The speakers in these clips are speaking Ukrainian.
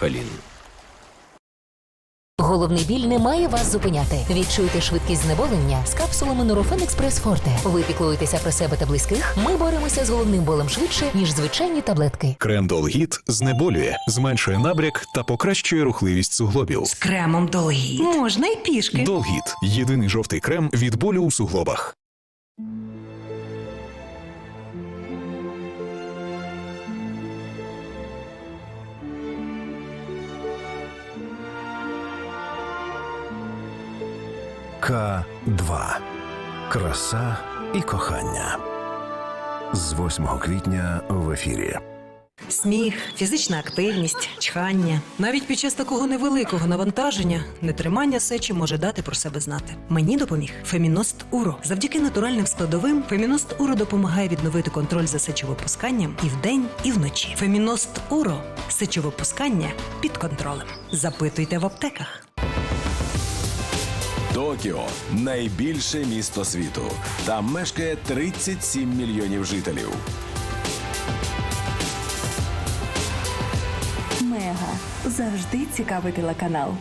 Пелін. Головний біль не має вас зупиняти. Відчуйте швидкість знеболення з капсулами Нурофен Експрес Форте. Ви піклуєтеся про себе та близьких. Ми боремося з головним болем швидше, ніж звичайні таблетки. Крендол-гіт знеболює, зменшує набряк та покращує рухливість суглобів. З кремом долгіт. Можна й пішки. Долгіт єдиний жовтий крем від болю у суглобах. К2. Краса і кохання. З 8 квітня в ефірі. Сміх, фізична активність, чхання. Навіть під час такого невеликого навантаження нетримання сечі може дати про себе знати. Мені допоміг Феміност Уро. Завдяки натуральним складовим Феміност Уро допомагає відновити контроль за сечовипусканням і вдень, і вночі. Феміност Уро сечовипускання під контролем. Запитуйте в аптеках. Токіо найбільше місто світу. Там мешкає 37 мільйонів жителів. Мега завжди цікавий телеканал.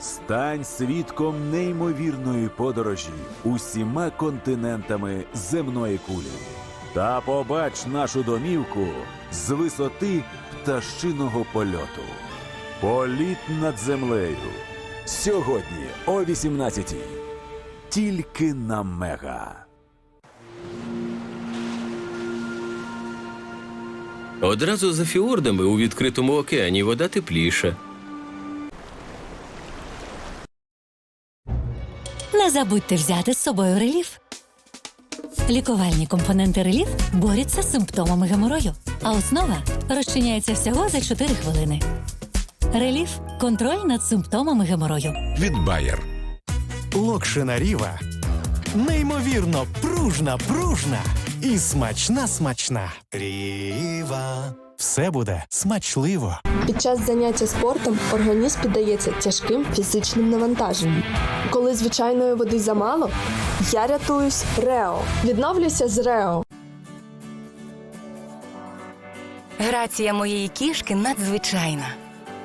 Стань свідком неймовірної подорожі усіма континентами земної кулі. Та побач нашу домівку з висоти пташиного польоту. Політ над землею. Сьогодні о 18-й. Тільки на мега. Одразу за фіордами у відкритому океані вода тепліша. Не забудьте взяти з собою реліф. Лікувальні компоненти реліф борються з симптомами геморою, а основа розчиняється всього за 4 хвилини. Реліф контроль над симптомами геморою. Від Bayer. Локшина Ріва. Неймовірно пружна, пружна і смачна, смачна. Ріва. Все буде смачливо. Під час заняття спортом організм піддається тяжким фізичним навантаженням. Коли звичайної води замало, я рятуюсь Рео. Відновлюся з Рео. Грація моєї кішки надзвичайна.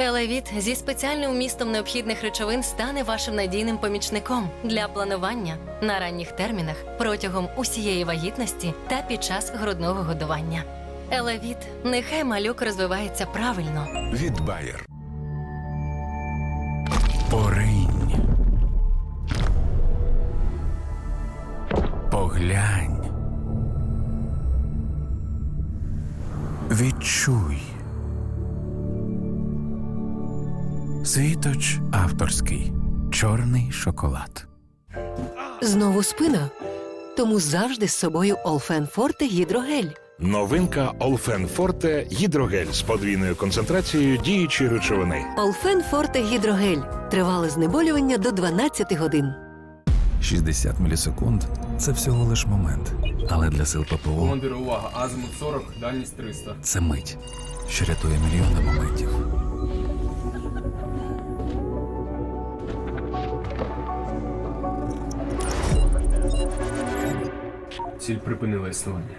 Елевіт зі спеціальним вмістом необхідних речовин стане вашим надійним помічником для планування на ранніх термінах протягом усієї вагітності та під час грудного годування. Елевіт, нехай малюк розвивається правильно. Від Bayer. Поринь. Поглянь. Відчуй. Світоч авторський. Чорний шоколад. Знову спина. Тому завжди з собою Олфен Форте гідрогель. Новинка Олфен Форте гідрогель з подвійною концентрацією діючої речовини. Олфен Форте гідрогель. Тривале знеболювання до 12 годин. 60 мілісекунд це всього лиш момент. Але для сил ППО Командир, увага, азимут 40, дальність 300. це мить, що рятує мільйони моментів. Ціль припинила існування.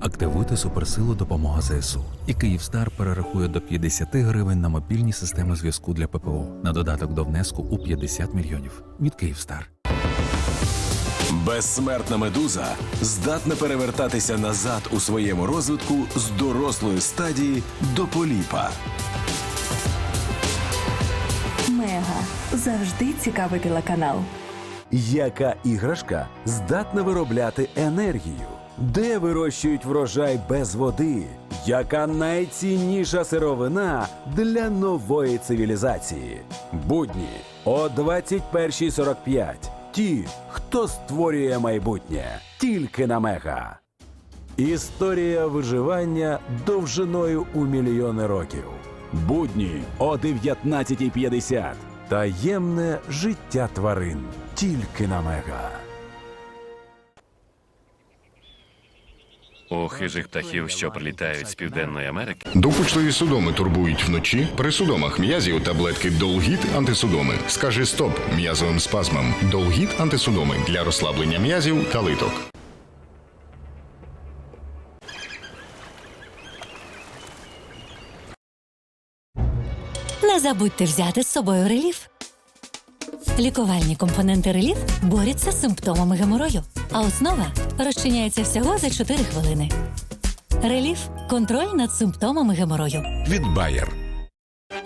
Активуйте суперсилу допомога ЗСУ. І Київстар перерахує до 50 гривень на мобільні системи зв'язку для ППО на додаток до внеску у 50 мільйонів від Київстар. Безсмертна медуза здатна перевертатися назад у своєму розвитку з дорослої стадії до поліпа. Мега завжди цікавий телеканал. Яка іграшка здатна виробляти енергію? Де вирощують врожай без води? Яка найцінніша сировина для нової цивілізації? Будні о 21.45. Ті, хто створює майбутнє, тільки на мега. Історія виживання довжиною у мільйони років. Будні о 19.50. Таємне життя тварин. Тільки на мега. У хижих птахів, що прилітають з Південної Америки, Допучливі судоми турбують вночі. При судомах м'язів таблетки Долгіт антисудоми. Скажи стоп м'язовим спазмам. Долгіт антисудоми для розслаблення м'язів та литок. Не забудьте взяти з собою реліф. Лікувальні компоненти реліф борються з симптомами геморою, а основа розчиняється всього за 4 хвилини. Реліф контроль над симптомами геморою. Від Bayer.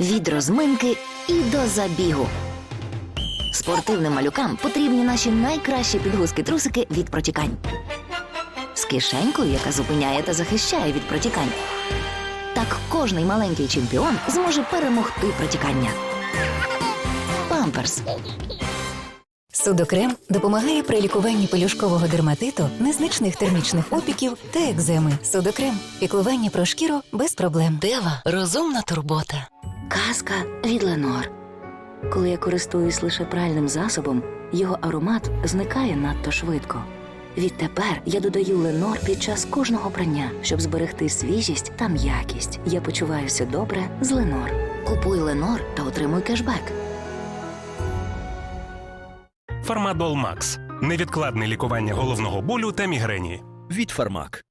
Від розминки і до забігу. Спортивним малюкам потрібні наші найкращі підгузки-трусики від протікань. З кишенькою, яка зупиняє та захищає від протікань. Так кожний маленький чемпіон зможе перемогти протікання. Памперс. Судокрем допомагає при лікуванні пелюшкового дерматиту, незначних термічних опіків та екземи. Судокрем піклування про шкіру без проблем. Дева розумна турбота. Казка від Ленор. Коли я користуюсь лише пральним засобом, його аромат зникає надто швидко. Відтепер я додаю Ленор під час кожного прання, щоб зберегти свіжість та м'якість. Я почуваюся добре з Ленор. Купуй Ленор та отримуй кешбек. Фармадол Макс невідкладне лікування головного болю та мігрені. Від Фармак.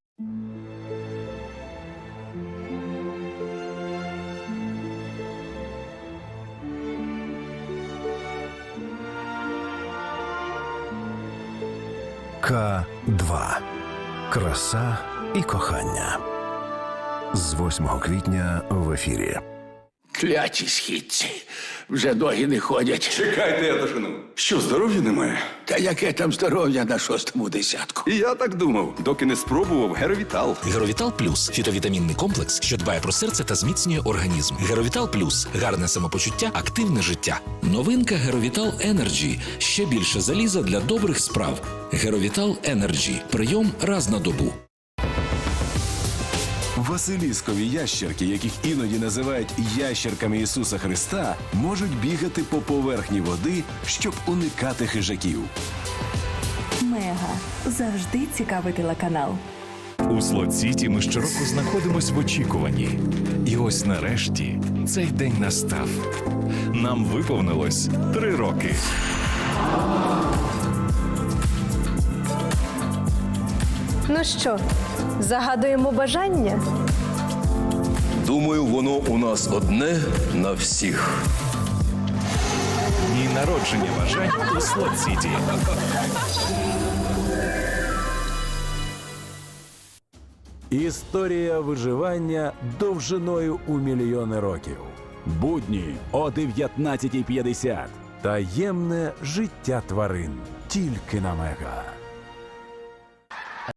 К2. Краса і кохання. З 8 квітня в ефірі. Кляті східці. Вже ноги не ходять. Чекайте, я дожену. Що, здоров'я немає? Та яке там здоров'я на шостому десятку? І я так думав, доки не спробував Геровітал. Геровітал Плюс фітовітамінний комплекс, що дбає про серце та зміцнює організм. Геровітал Плюс гарне самопочуття, активне життя. Новинка Геровітал Енерджі. Ще більше заліза для добрих справ. Геровітал Енерджі. Прийом раз на добу. Василіскові ящерки, яких іноді називають ящерками Ісуса Христа, можуть бігати по поверхні води, щоб уникати хижаків. Мега завжди цікавий телеканал. У Слот Сіті ми щороку знаходимось в очікуванні. І ось нарешті цей день настав. Нам виповнилось три роки. Ну що, загадуємо бажання? Думаю, воно у нас одне на всіх. Дні народження бажань у Слот Сіті. Історія виживання довжиною у мільйони років. Будні о 19.50. Таємне життя тварин. Тільки на мега.